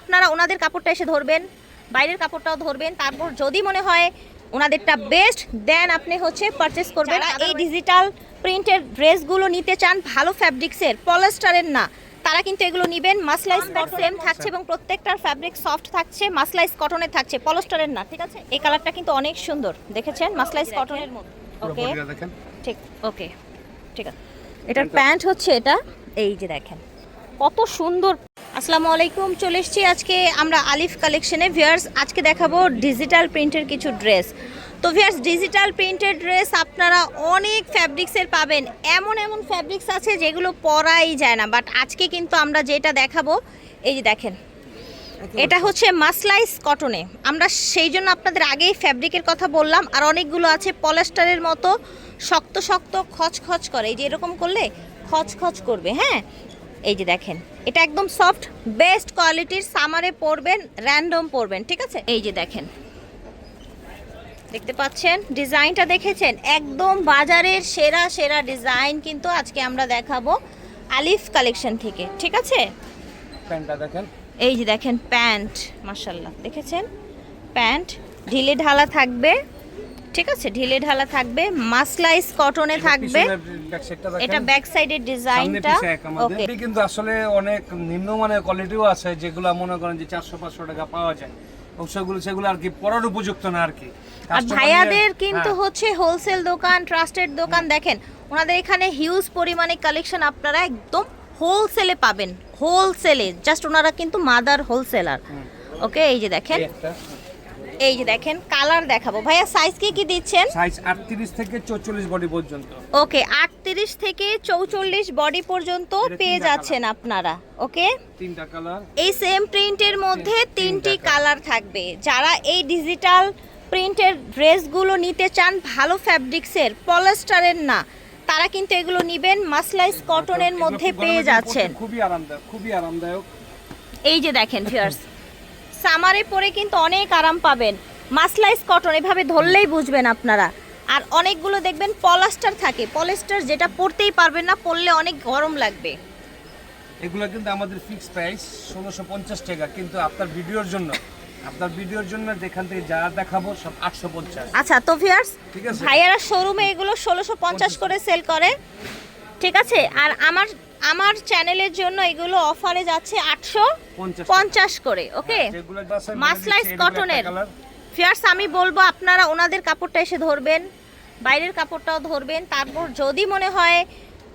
আপনারা ওনাদের কাপড়টা এসে ধরবেন বাইরের কাপড়টাও ধরবেন। তারপর যদি মনে হয় ওনাদেরটা বেস্ট দেন আপনি হচ্ছে পারচেস করবেন। এই ডিজিটাল প্রিন্টের ড্রেসগুলো নিতে চান ভালো ফ্যাব্রিক্সের পলিস্টারের না তারা কিন্তু এগুলো নেবেন। মাসলাইজ সেম থাকছে এবং প্রত্যেকটার ফ্যাব্রিক সফট থাকছে মাসলাইজ কটনের থাকছে পলিস্টারের না ঠিক আছে? এই কালারটা কিন্তু অনেক সুন্দর দেখেছেন? মাসলাইজ কটনের মধ্যে। ওকে দেখেন। ঠিক ওকে ঠিক আছে। এটার প্যান্ট হচ্ছে এটা এই যে দেখেন কত সুন্দর আসসালামু আলাইকুম চলে এসেছি আজকে আমরা আলিফ কালেকশনে। ভিয়ার্স আজকে দেখাবো ডিজিটাল প্রিন্টের কিছু ড্রেস তো ভিয়ার্স ডিজিটাল প্রিন্টের ড্রেস আপনারা অনেক ফ্যাব্রিক্সের পাবেন। এমন এমন ফ্যাব্রিক্স আছে যেগুলো পরাই যায় না। বাট আজকে কিন্তু আমরা যেটা দেখাবো এই যে দেখেন এটা হচ্ছে মাসলাইস কটনে আমরা সেই জন্য আপনাদের আগেই ফ্যাব্রিকের কথা বললাম। আর অনেকগুলো আছে পলেস্টারের মতো। শক্ত শক্ত খচখচ করে। এই যে এরকম করলে খচখচ করবে হ্যাঁ? এই যে দেখেন এটা একদম সফট বেস্ট কোয়ালিটির সামারে পরবেন র্যান্ডম পরবেন ঠিক আছে? এই যে দেখেন দেখতে পাচ্ছেন? ডিজাইনটা দেখেছেন? একদম বাজারের সেরা সেরা ডিজাইন কিন্তু আজকে আমরা দেখাবো আলিফ কালেকশন থেকে ঠিক আছে? প্যান্টটা দেখেন। এই যে দেখেন প্যান্ট মার্শাল্লাহ দেখেছেন? প্যান্ট ঢিলে ঢালা থাকবে। ঠিক আছে ঢিলে ঢালা থাকবে মাসলাইস কটনে থাকবে। এটা ব্যাক সাইডের ডিজাইনটা ওকে কিন্তু আসলে অনেক নিম্নমানের কোয়ালিটিও আছে যেগুলো মনে করেন যে চারশো পাঁচশো টাকা পাওয়া যায়। সেগুলো সেগুলো আর কি পরার উপযুক্ত না আর কি। আর ভাইয়াদের কিন্তু হ্যাঁ, হচ্ছে হোলসেল দোকান ট্রাস্টেড দোকান দেখেন ওনাদের এখানে হিউজ পরিমাণে কালেকশন আপনারা একদম হোলসেলে পাবেন। হোলসেলে জাস্ট ওনারা কিন্তু মাদার হোলসেলার ওকে এই যে দেখেন। এই যে দেখেন কালার দেখাবো। ভাইয়া সাইজ কি কি দিচ্ছেন? সাইজ 38 থেকে 44 বডি পর্যন্ত। ওকে আটত্রিশ থেকে চৌচল্লিশ বডি পর্যন্ত পেয়ে যাচ্ছেন আপনারা ওকে? তিনটা কালার এই সেম প্রিন্টের মধ্যে তিনটি কালার থাকবে। যারা এই ডিজিটাল প্রিন্টের ড্রেসগুলো নিতে চান ভালো ফ্যাব্রিক্সের পলিস্টারের না তারা কিন্তু এগুলো নেবেন মাসলাইজ কটনের মধ্যে পেয়ে যাচ্ছেন। খুবই আরামদায়ক খুবই আরামদায়ক। এই যে দেখেন ভিউয়ার্স সামারে পরে কিন্তু অনেক আরাম পাবেন। মাসলাইজ কটন এভাবে ধরলেই বুঝবেন আপনারা। আর অনেকগুলো দেখবেন পলাস্টার থাকে। পলিস্টার যেটা পরতেই পারবেন না পরলে অনেক গরম লাগবে। এগুলো কিন্তু আমাদের ফিক্স প্রাইস ষোলোশো পঞ্চাশ টাকা। কিন্তু আপনার ভিডিওর জন্য আপনার ভিডিওর জন্য যেখান থেকে যা দেখাবো সব আটশো পঞ্চাশ। আচ্ছা তো ভিউয়ার্স ঠিক ভাইয়ারা শোরুমে এগুলো ষোলোশো পঞ্চাশ করে সেল করে। ঠিক আছে? আর আমার আমার চ্যানেলের জন্য এগুলো অফারে যাচ্ছে আটশো পঞ্চাশ করে ওকে একটা কটনের। ফিয়ার্স আমি বলব আপনারা ওনাদের কাপড়টা এসে ধরবেন বাইরের কাপড়টাও ধরবেন। তারপর যদি মনে হয়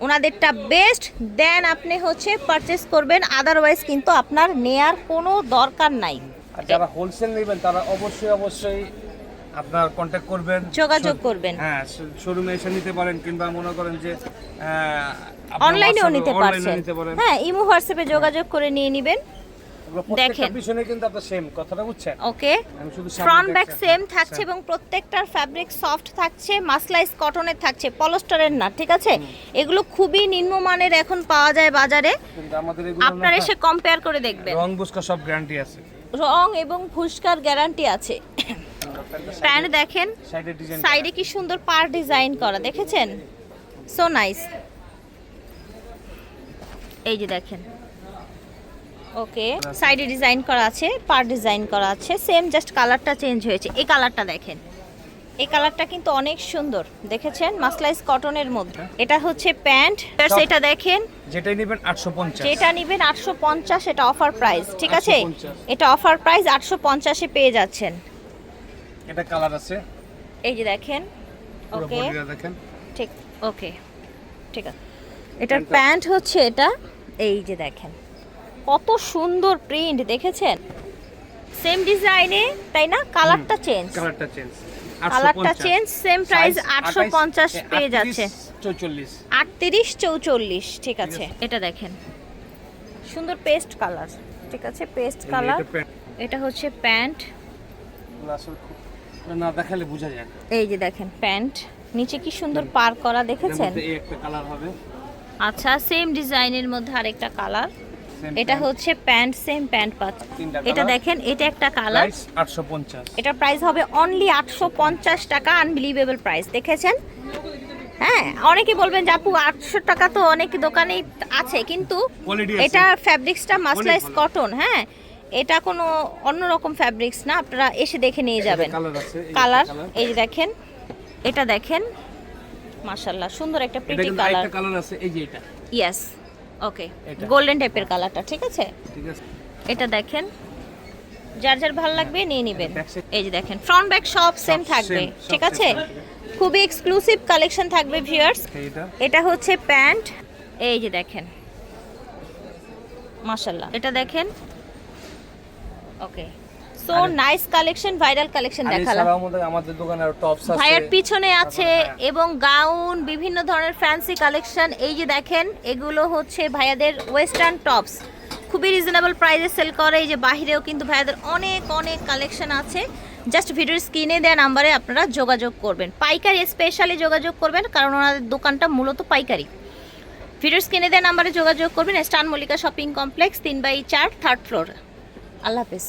ওনাদেরটা বেস্ট দেন আপনি হচ্ছে পারচেস করবেন। আদারওয়াইজ কিন্তু আপনার নেয়ার কোনো দরকার নাই। আর যারা হোলসেল নেবেন তারা অবশ্যই অবশ্যই আপনার কন্ট্যাক্ট করবেন। যোগাযোগ করবেন। হ্যাঁ শোরুমে এসে নিতে পারেন কিংবা মনে করেন যে অনলাইনেও নিতে পারছেন। হ্যাঁ ইমো হোয়াটসঅ্যাপে যোগাযোগ করে নিয়ে নেবেন। দেখেন। পিছনে কিন্তু আপনার সেম কথাটা বুঝছেন? ওকে ফ্রন্ট ব্যাক। সেম থাকছে এবং প্রত্যেকটার ফ্যাব্রিক সফট থাকছে মাসলাইজ কটনের থাকছে পলস্টারের না ঠিক আছে? এগুলো খুবই নিম্নমানের এখন পাওয়া যায় বাজারে। কিন্তু আমাদের এগুলো আপনারা এসে কম্পেয়ার করে দেখবেন। রং বুসকা সব গ্যারান্টি আছে। রং এবং ফুসকার গ্যারান্টি আছে। প্যান্ট দেখেন সাইডে কি সুন্দর পার ডিজাইন করা দেখেছেন? সো নাইস এই যে দেখেন। ওকে। সাইডে ডিজাইন করা আছে পার ডিজাইন করা আছে সেম জাস্ট কালারটা চেঞ্জ হয়েছে। এই কালারটা দেখেন। এই কালারটা কিন্তু অনেক সুন্দর দেখেছেন? মাসলাইজ কটনের মধ্যে। এটা হচ্ছে প্যান্ট। সেটা দেখেন। যেটাই নেবেন 850 যেটা নিবেন আটশো পঞ্চাশ এটা অফার প্রাইস ঠিক আছে? এটা অফার প্রাইস আটশো পঞ্চাশে পেয়ে যাচ্ছেন। এটা কালার আছে। এই যে দেখেন। ওকে দেখেন। ঠিক ওকে ঠিক আছে। এটার প্যান্ট হচ্ছে এটা। এই যে দেখেন কত সুন্দর প্রিন্ট দেখেছেন? সেম ডিজাইনে তাই না? কালারটা চেঞ্জ কালারটা চেঞ্জ কালারটা চেঞ্জ সেম প্রাইস আটশো পঞ্চাশ পেয়ে যাচ্ছে। 44 আটত্রিশ চৌচল্লিশ ঠিক আছে। এটা দেখেন। সুন্দর পেস্ট কালার ঠিক আছে? পেস্ট কালার এটা হচ্ছে প্যান্ট না দেখালে বোঝা যায় এই যে দেখেন প্যান্ট নিচে কি সুন্দর পার করা দেখেছেন? এই একটা কালার হবে। আচ্ছা সেম ডিজাইনের মধ্যে আরেকটা কালার এটা হচ্ছে প্যান্ট সেম প্যান্ট পাচ্ছ এটা দেখেন এটা একটা কালার price 850 এটার প্রাইস হবে অনলি আটশো পঞ্চাশ টাকা আনবিলিভেবল প্রাইস দেখেছেন? হ্যাঁ অনেকে বলবেন যে আপু আটশো টাকা তো অনেক দোকানেই আছে কিন্তু এটা ফ্যাব্রিক্সটা মাসলাইজ কটন হ্যাঁ। এটা কোনো অন্যরকম ফ্যাব্রিক্স না আপনারা এসে দেখে নিয়ে যাবেন। কালার এই দেখেন এটা দেখেন। মাশাল্লাহ সুন্দর একটা প্রিটি কালার আরেকটা কালার আছে এই যে এটা। ইয়েস ওকে গোল্ডেন টাইপের কালারটা ঠিক আছে? ঠিক আছে। এটা দেখেন যার যার ভালো লাগবে নিয়ে নেবেন। এই যে দেখেন ফ্রন্ট ব্যাক সব সেম থাকবে ঠিক আছে। খুবই এক্সক্লুসিভ কালেকশন থাকবে ভিউয়ার্স এটা। এটা হচ্ছে প্যান্ট এই যে দেখেন। মাশাল্লাহ এটা দেখেন okay so nice collection viral collection দেখালাম। আমাদের দোকানে আর টপস আছে। ভাইয়ার পিছনে আছে হ্যাঁ। এবং গাউন বিভিন্ন ধরনের ফ্যান্সি কালেকশন এই যে দেখেন এগুলো হচ্ছে ভাইয়াদের ওয়েস্টার্ন টপস খুবই রিজনেবল প্রাইসে সেল করে। এই যে বাহিরেও কিন্তু ভাইয়াদের অনেক অনেক কালেকশন আছে। জাস্ট ভিডিওর স্ক্রিনে দেওয়া নাম্বারে আপনারা যোগাযোগ করবেন। পাইকারি স্পেশালি যোগাযোগ করবেন কারণ ওনাদের দোকানটা মূলত পাইকারি। ভিডিওর স্ক্রিনে দেওয়া নাম্বারে যোগাযোগ করবেন। স্টান মল্লিকা শপিং কমপ্লেক্স তিন বাই চার থার্ড ফ্লোর আল্লাহ হাফিজ।